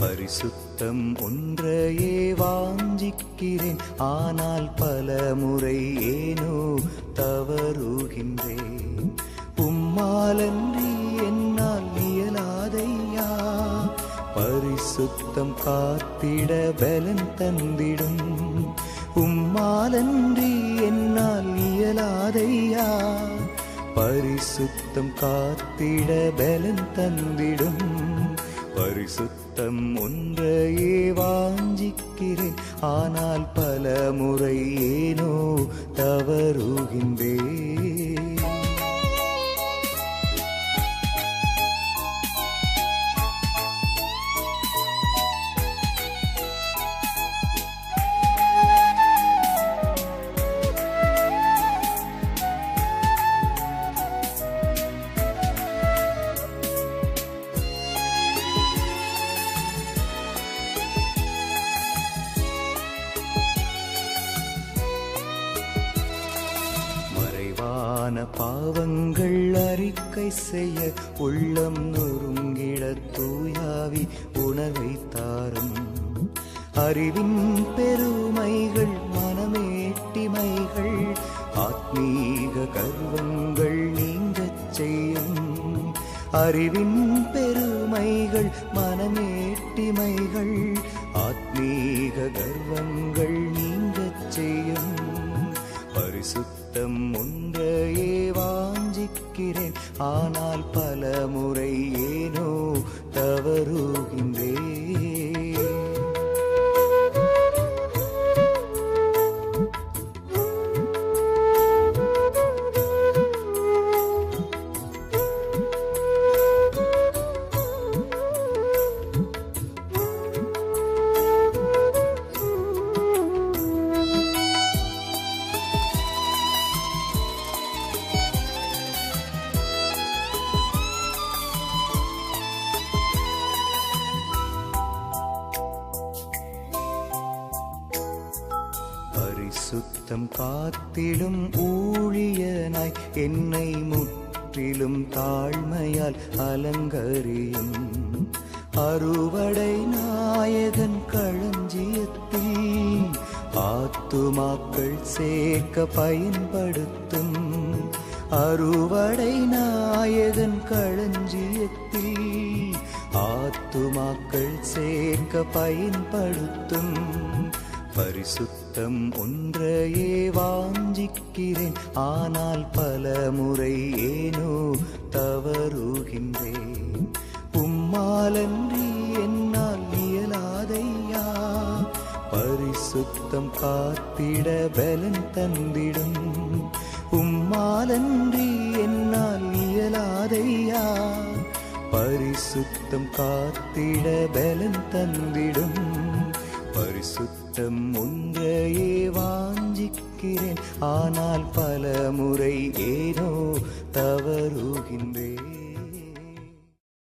பரிசுத்தம் ஒன்றையே வாஞ்சிக்கிறேன். ஆனால் பல முறை ஏனோ தவறுகின்றேன். உம்மாலன்றி என்னால் இயலாதையா? பரிசுத்தம் காத்திட பலன் தந்திடும். உம்மாலன்றி என்னால் இயலாதையா? பரிசுத்தம் காத்திட பலன் தந்திடும். பரிசுத்தம் ஒன்றையே வாஞ்சிக்கிறேன். ஆனால் பல முறை ஏனோ தவறுகின்றேன். ஆன பாவங்கள் அறிக்கை செய்ய உள்ளம் நொறுங்கிட தூயாவி உணர்வை தாரும். அறிவின் பெருமைகள் மனமேட்டிமைகள் ஆத்மீக கர்வங்கள் நீங்கச் செய்யும். அறிவின் பெருமைகள் மனமேட்டிமைகள் ஆத்மீக கர்வங்கள் ஆனால் பல முறை ஏனோ தவறுகின்றேன். பரிசுத்தம் காத்திடும் ஊழியனாய் என்னை முற்றிலும் தாழ்மையால் அலங்கரியும் அறுவடை நாயகன் களஞ்சியத்தில் ஆத்துமாக்கள் சேர்க்க பயன்படுத்தும் அறுவடை நாயகன் களஞ்சியத்தில் ஆத்துமாக்கள் சேர்க்க பயன்படுத்தும் பரிசுத்தம் ஒன்றையே வாஞ்சிக்கிறேன். ஆனால் பல முறை ஏனோ தவறுகின்றேன். உம்மாலன்றி என்னால் இயலாதையா? பரிசுத்தம் காத்திட பலன் தந்திடும். உம்மாலன்றி என்னால் இயலாதையா? பரிசுத்தம் காத்திட பலன் தந்திடும். பரிசுத்தம் ஒன்றையே வாஞ்சிக்கிறேன். ஆனால் பல முறை ஏனோ தவறுகின்றேன்.